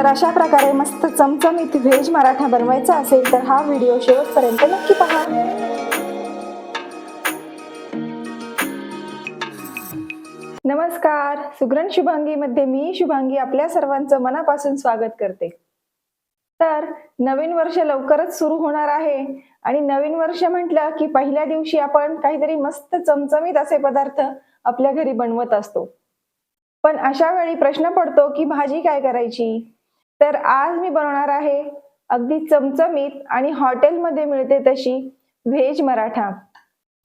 तर अशा प्रकारे मस्त चमचमीत व्हेज मराठा बनवायचा असेल तर हा व्हिडिओ शेवटपर्यंत नक्की पहा. नमस्कार. सुग्रण शुभांगीमध्ये मी शुभांगी आपल्या सर्वांचं मनापासून स्वागत करते. तर नवीन वर्ष लवकरच सुरू होणार आहे आणि नवीन वर्ष म्हटलं की पहिल्या दिवशी आपण काहीतरी मस्त चमचमीत असे पदार्थ आपल्या घरी बनवत असतो. पण अशा वेळी प्रश्न पडतो की भाजी काय करायची? तर आज मी बनवणार आहे अगदी चमचमीत आणि हॉटेलमध्ये मिळते तशी व्हेज मराठा.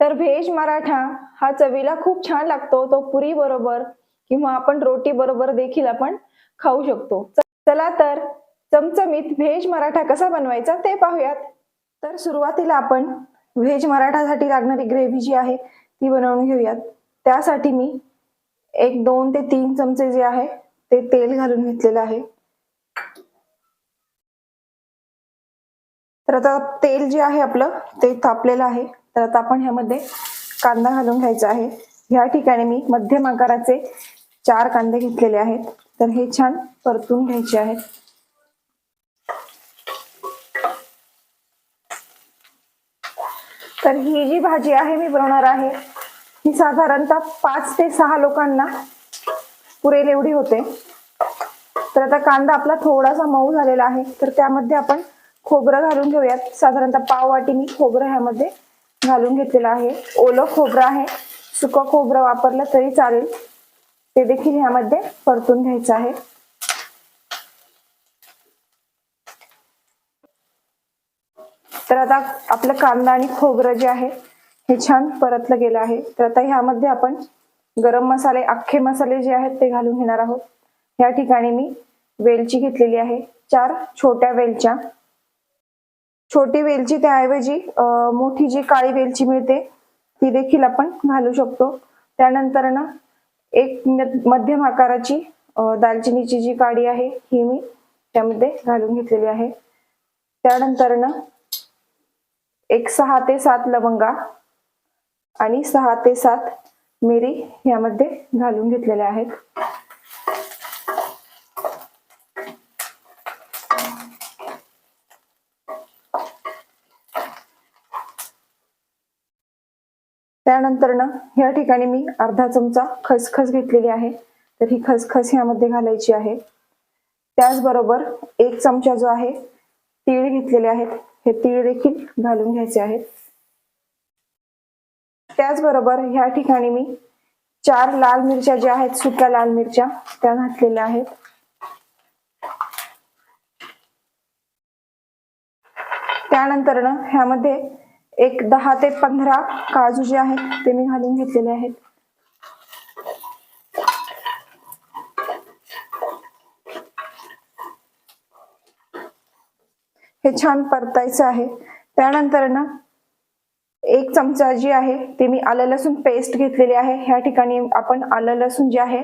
तर व्हेज मराठा हा चवीला खूप छान लागतो तो पुरी बरोबर किंवा आपण रोटी बरोबर देखील आपण खाऊ शकतो. चला तर चमचमीत व्हेज मराठा कसा बनवायचा ते पाहूयात. तर सुरुवातीला आपण व्हेज मराठासाठी लागणारी ग्रेव्ही जी आहे ती बनवून घेऊयात. त्यासाठी मी एक दोन ते तीन चमचे जे आहे ते तेल घालून घेतलेलं आहे. तर आता तेल जे आहे आपलं ते तापलेलं आहे. तर आता आपण ह्यामध्ये कांदा घालून घ्यायचा आहे. ह्या ठिकाणी मी मध्यम आकाराचे चार कांदे घेतलेले आहेत. तर हे छान परतून घ्यायचे आहेत. तर ही जी भाजी आहे मी बनवणार आहे ही साधारणतः पाच ते सहा लोकांना पुरेल एवढी होते. तर आता कांदा आपला थोडासा मऊ झालेला आहे. तर त्यामध्ये आपण खोबरं घालून घेऊयात. साधारणतः पाव वाटी मी खोबरं ह्यामध्ये घालून घेतलेलं आहे. ओलं खोबरं आहे. सुकं खोबरं वापरलं तरी चालेल. ते देखील ह्यामध्ये परतून घ्यायचं आहे. तर आता आपलं कांदा आणि खोबरं जे आहे हे छान परतलं गेलं आहे. तर आता ह्यामध्ये आपण गरम मसाले अख्खे मसाले जे आहेत ते घालून घेणार आहोत. या ठिकाणी मी वेलची घेतलेली आहे. चार छोट्या वेलच्या. छोटी वेलची त्याऐवजी मोठी जी काळी वेलची मिळते ती देखील आपण घालू शकतो. त्यानंतर ना एक मध्यम आकाराची दालचिनीची जी काडी आहे ही मी त्यामध्ये घालून घेतलेली आहे. त्यानंतर ना एक सहा ते सात लवंगा आणि सहा ते सात मिरी यामध्ये घालून घेतलेल्या आहेत. त्यानंतर ना या ठिकाणी मी अर्धा चमचा खसखस घेतलेली आहे. तर ही खसखस यामध्ये घालायची आहे. त्याचबरोबर एक चमचा जो आहे तीळ घेतलेले आहेत. हे तीळ देखील घालून घ्यायचे आहेत. त्याचबरोबर ह्या ठिकाणी मी चार लाल मिरच्या ज्या आहेत सुक्या लाल मिरच्या त्या घातलेल्या आहेत. त्यानंतर ना ह्यामध्ये एक दहा ते पंधरा काजू जे आहेत ते मी घालून घेतलेले आहेत. हे छान परतायचं आहे. त्यानंतर ना एक चमचा जी आहे ते मी आलं लसूण पेस्ट घेतलेली आहे. ह्या ठिकाणी आपण आलं लसूण जे आहे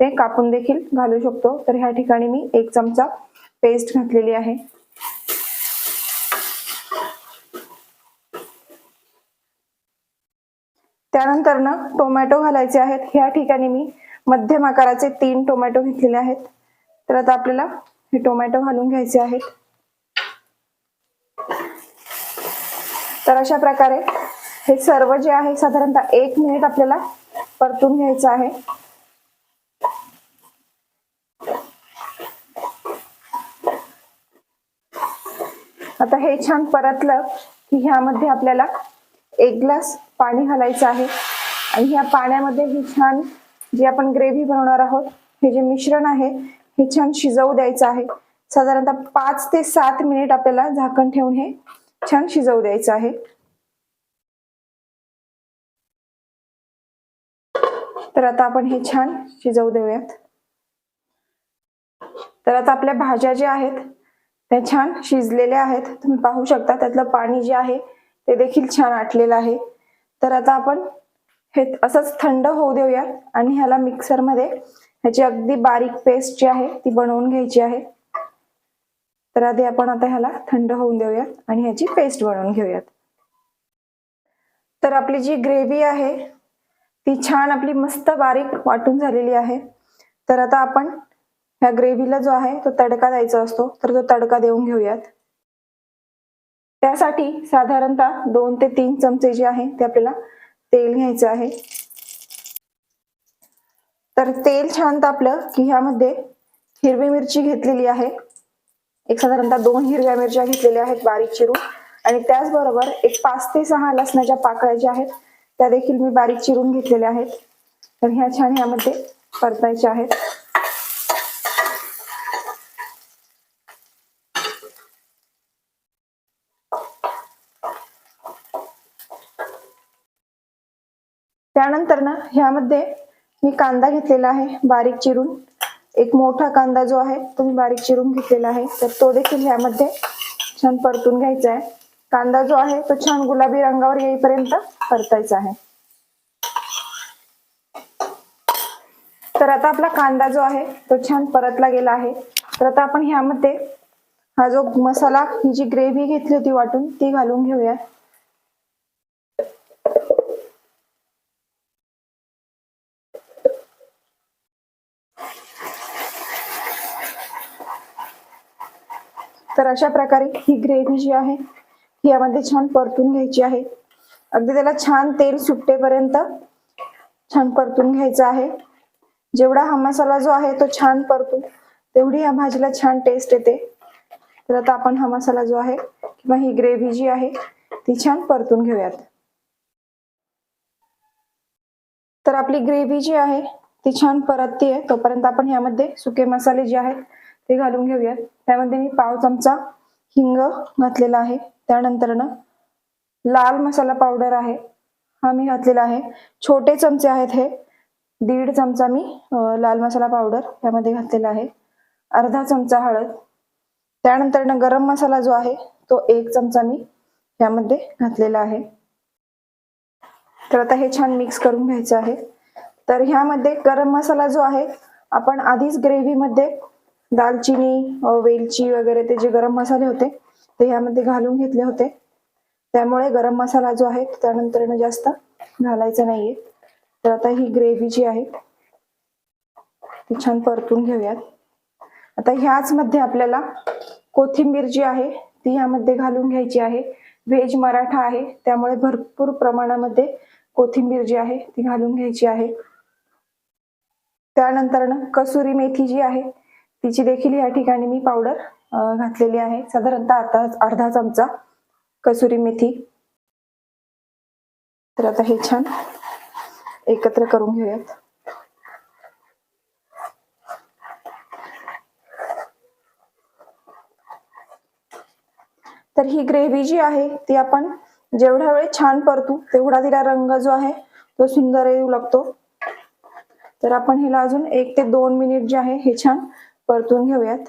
ते कापून देखील घालू शकतो. तर ह्या ठिकाणी मी एक चमचा पेस्ट घातलेली आहे. त्यानंतर ना टोमॅटो घालायचे आहेत. ह्या ठिकाणी मी मध्यम आकाराचे तीन टोमॅटो घेतलेले आहेत. तर आता आपल्याला हे टोमॅटो घालून घ्यायचे आहेत. तर अशा प्रकारे हे सर्व जे आहे साधारणतः एक मिनिट आपल्याला परतून घ्यायचं आहे. आता हे छान परतलं की ह्यामध्ये आपल्याला एक ग्लास पाणी घालायचं आहे. आणि ह्या पाण्यामध्ये ही छान जी आपण ग्रेव्ही बनवणार आहोत हे जे मिश्रण आहे हे छान शिजवू द्यायचं आहे. साधारणतः पाच ते सात मिनिट आपल्याला झाकण ठेवून हे छान शिजवू द्यायचं आहे. तर आता आपण हे छान शिजवू देऊयात. तर आता आपल्या भाज्या ज्या आहेत त्या छान शिजलेल्या आहेत. तुम्ही पाहू शकता त्यातलं पाणी जे आहे ते देखील छान आटलेलं आहे. तर आता आपण हे असंच थंड होऊ देऊया आणि ह्याला मिक्सरमध्ये ह्याची अगदी बारीक पेस्ट जी आहे ती बनवून घ्यायची आहे. तर आधी आपण आता ह्याला थंड होऊन देऊयात आणि ह्याची पेस्ट बनवून घेऊयात. तर आपली जी ग्रेव्ही आहे ती छान आपली मस्त बारीक वाटून झालेली आहे. तर आता आपण ह्या ग्रेव्हीला जो आहे तो तडका द्यायचा असतो तर तो तडका देऊन घेऊयात. त्यासाठी साधारणतः दोन ते तीन चमचे जे आहे ते आपल्याला तेल घ्यायचं आहे. तर तेल छान तापलं की ह्यामध्ये हिरवी मिरची घेतलेली आहे. एक साधारणतः दोन हिरव्या मिरच्या घेतलेल्या आहेत बारीक चिरून. आणि त्याचबरोबर एक पाच ते सहा लसणाच्या पाकळ्या ज्या आहेत त्या देखील मी बारीक चिरून घेतलेल्या आहेत. तर ह्या छान ह्यामध्ये परतायच्या आहेत. त्यानंतर ना ह्यामध्ये मी कांदा घेतलेला आहे बारीक चिरून. एक मोठा कांदा जो आहे तो मी बारीक चिरून घेतलेला आहे. तर तो देखील ह्यामध्ये छान परतून घ्यायचा आहे. कांदा जो आहे तो छान गुलाबी रंगावर येईपर्यंत परतायचा आहे. तर आता आपला कांदा जो आहे तो छान परतला गेला आहे. तर आता आपण ह्यामध्ये हा जो मसाला ही जी ग्रेव्ही घेतली होती वाटून ती घालून घेऊया. तर अशा प्रकारे ही ग्रेव्ही जी आहे ही यामध्ये छान परतून घ्यायची आहे. अगदी त्याला छान तेल सुट्टेपर्यंत छान परतून घ्यायचं आहे. जेवढा हा मसाला जो आहे तो छान परतू तेवढी या भाजीला छान टेस्ट येते. तर आता आपण हा मसाला जो आहे किंवा ही ग्रेव्ही जी आहे ती छान परतून घेऊयात. तर आपली ग्रेव्ही जी आहे ती छान परततीये. तोपर्यंत आपण यामध्ये सुके मसाले जे आहेत ते घालून घेऊयात. त्यामध्ये मी पाव चमचा हिंग घातलेला आहे. त्यानंतर ना लाल मसाला पावडर आहे. हा मी घातलेला आहे. छोटे चमचे आहेत हे. दीड चमचा मी लाल मसाला पावडर यामध्ये घातलेला आहे. अर्धा चमचा हळद. त्यानंतर ना गरम मसाला जो आहे तो एक चमचा मी यामध्ये घातलेला आहे. तर आता हे छान मिक्स करून घ्यायचं आहे. तर ह्यामध्ये गरम मसाला जो आहे आपण आधीच ग्रेव्हीमध्ये दालचिनी वेलची वगैरे ते जे गरम मसाले होते ते ह्यामध्ये घालून घेतले होते. त्यामुळे गरम मसाला जो आहे त्यानंतर जास्त घालायचा नाहीये. तर आता ही ग्रेव्ही जी आहे ती छान परतून घेऊयात. आता ह्याच मध्ये आपल्याला कोथिंबीर जी आहे ती ह्यामध्ये घालून घ्यायची आहे. व्हेज मराठा आहे त्यामुळे भरपूर प्रमाणामध्ये कोथिंबीर जी आहे ती घालून घ्यायची आहे. त्यानंतर कसुरी मेथी जी आहे तिची देखील या ठिकाणी मी पावडर घातलेली आहे. साधारणतः आता अर्धा चमचा कसुरी मेथी. तर आता हे छान एकत्र करून घेऊयात. तर ही ग्रेव्ही जी आहे ती आपण जेवढ्या वेळ छान परतू तेवढा तिला रंग जो आहे तो सुंदर येऊ लागतो. तर आपण हिला अजून एक ते दोन मिनिट जे आहे हे छान परतून घेऊयात.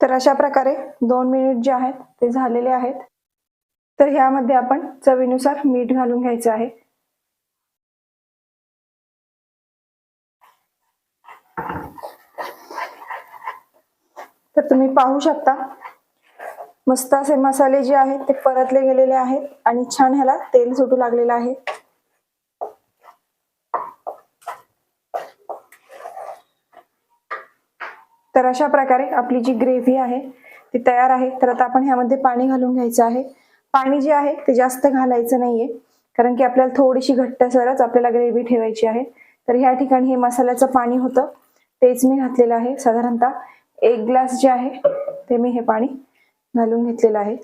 तर अशा प्रकारे दोन मिनिट जे आहेत ते झालेले आहेत. तर ह्यामध्ये आपण चवीनुसार मीठ घालून घ्यायचं आहे. तर तुम्ही पाहू शकता मस्त असे मसाले जे आहेत ते परतले गेलेले आहेत आणि छान ह्याला तेल सुटू लागलेलं आहे. तर अशा प्रकारे आपली जी ग्रेव्ही आहे ती तयार आहे. तर आता आपण ह्यामध्ये पाणी घालून घ्यायचं आहे. पाणी जे आहे ते जास्त घालायचं नाहीये. कारण की आपल्याला थोडीशी घट्टसरच आपल्याला ग्रेव्ही ठेवायची आहे. तर ह्या ठिकाणी हे मसाल्याचं पाणी होतं. तेच मी घातलेलं आहे. साधारणतः एक ग्लास जे आहे ते मी हे पाणी घालून घेतलेलं आहे.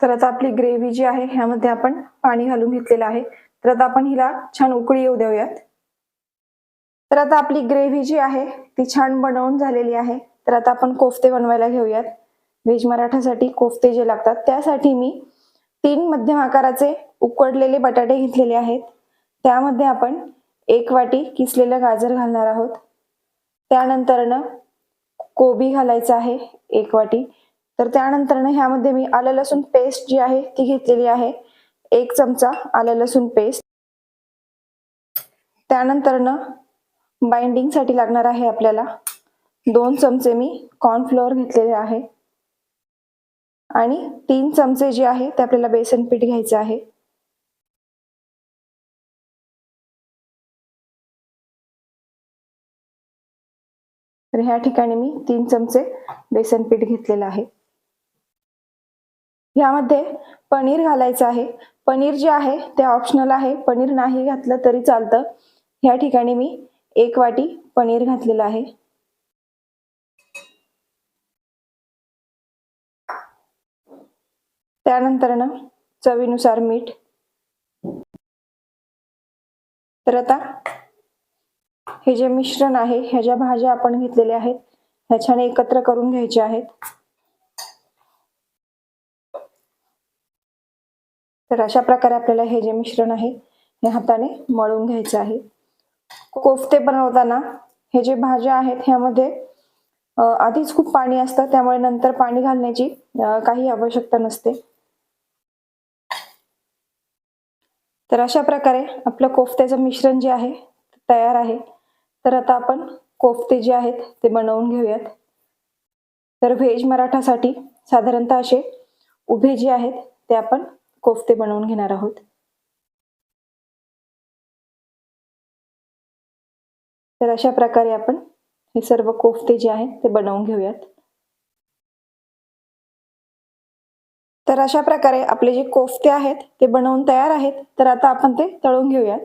तर आता आपली ग्रेव्ही जी आहे ह्यामध्ये आपण पाणी घालून घेतलेलं आहे. तर आता आपण हिला छान उकळी येऊ देऊयात. तर आता आपली ग्रेव्ही जी आहे ती छान बनवून झालेली आहे. तर आता आपण कोफ्ते बनवायला घेऊयात. व्हेज मराठासाठी कोफ्ते जे लागतात त्यासाठी मी तीन मध्यम आकाराचे उकडलेले बटाटे घेतलेले आहेत. त्यामध्ये आपण एक वाटी किसलेलं गाजर घालणार आहोत. त्यानंतरनं कोबी घालायचं आहे एक वाटी. तर त्यानंतरनं ह्यामध्ये मी आलं लसूण पेस्ट जी आहे ती घेतलेली आहे. एक चमचा आलं लसूण पेस्ट त्यानंतरनं बाइंडिंगसाठी लागणार आहे आपल्याला दोन चमचे मी कॉर्नफ्लोअर घेतलेले आहे. आणि तीन चमचे जे आहे ते आपल्याला बेसन पीठ घ्यायचं आहे. तर ह्या ठिकाणी मी तीन चमचे बेसन पीठ घेतलेलं आहे. यामध्ये पनीर घालायचं आहे. पनीर जे आहे ते ऑप्शनल आहे. पनीर नाही घातलं तरी चालतं. ह्या ठिकाणी मी एक वाटी पनीर घातलेलं आहे. त्यानंतर ना चवीनुसार मीठ. तर आता हे जे मिश्रण आहे ह्या ज्या भाज्या आपण घेतलेल्या आहेत ह्याच्याने एकत्र करून घ्यायचे आहेत. तर अशा प्रकारे आपल्याला हे जे मिश्रण आहे हे हाताने मळून घ्यायचं आहे. कोफ्ते बनवताना हे जे भाज्या आहेत ह्यामध्ये आधीच खूप पाणी असतं त्यामुळे नंतर पाणी घालण्याची काही आवश्यकता नसते. तर अशा प्रकारे आपलं कोफ्त्याचं मिश्रण जे आहे तयार आहे. तर आता आपण कोफ्ते जे आहेत ते बनवून घेऊयात. तर व्हेज मराठासाठी साधारणतः असे उभे जे आहेत ते आपण कोफ्ते बनवून घेणार आहोत. तर अशा प्रकारे आपण हे सर्व कोफ्ते जे आहेत ते बनवून घेऊयात. तर अशा प्रकारे आपले जे कोफ्ते आहेत ते बनवून तयार आहेत. तर आता आपण ते तळून घेऊयात.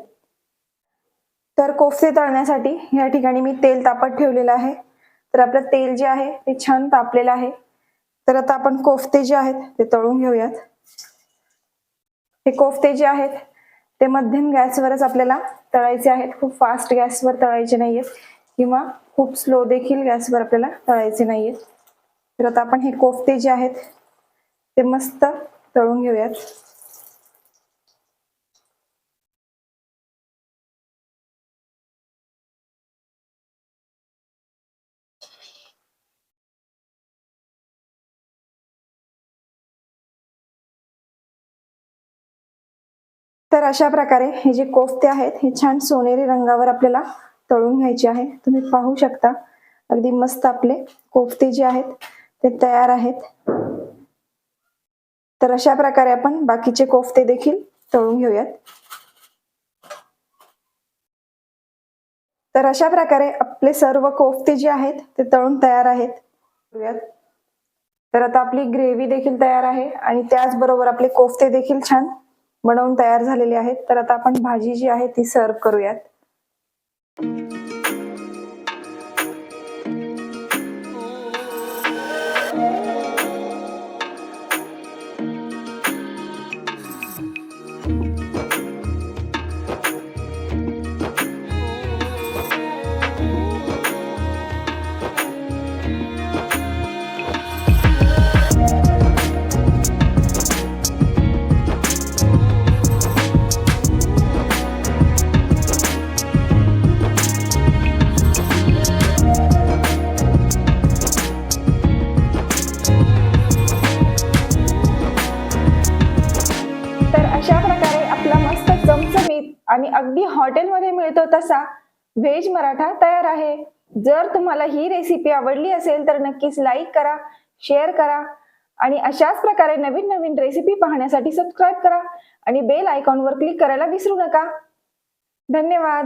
तर कोफ्ते तळण्यासाठी या ठिकाणी मी तेल तापत ठेवलेलं आहे. तर आपलं तेल जे आहे ते छान तापलेलं आहे. तर आता आपण कोफ्ते जे आहेत ते तळून घेऊयात. हे कोफ्ते जे आहेत ते मध्यम गॅसवरच आपल्याला तळायचे आहेत. खूप फास्ट गॅसवर तळायचे नाहीयेत किंवा खूप स्लो देखील गॅसवर आपल्याला तळायचे नाहीयेत तर आता आपण हे कोफ्ते जे आहेत ते मस्त तळून घेऊयात. तर अशा प्रकारे हे जे कोफ्ते आहेत हे छान सोनेरी रंगावर आपल्याला तळून घ्यायचे आहे. तुम्ही पाहू शकता. अगदी मस्त आपले कोफ्ते जे आहेत ते तयार आहेत. तर अशा प्रकारे आपण बाकीचे कोफ्ते देखील तळून घेऊयात. तर अशा प्रकारे आपले सर्व कोफ्ते जे आहेत ते तळून तयार आहेत. तर आता आपली ग्रेव्ही देखील तयार आहे आणि त्याचबरोबर आपले कोफ्ते देखील छान बनवून तयार झालेली आहेत. तर आता आपण भाजी जी आहे ती सर्व करूयात. आणि अगदी हॉटेलमध्ये मिळतो तसा व्हेज मराठा तयार आहे. जर तुम्हाला ही रेसिपी आवडली असेल तर नक्कीच लाईक करा शेअर करा आणि अशाच प्रकारे नवीन नवीन रेसिपी पाहण्यासाठी सबस्क्राईब करा आणि बेल आयकॉनवर क्लिक करायला विसरू नका. धन्यवाद.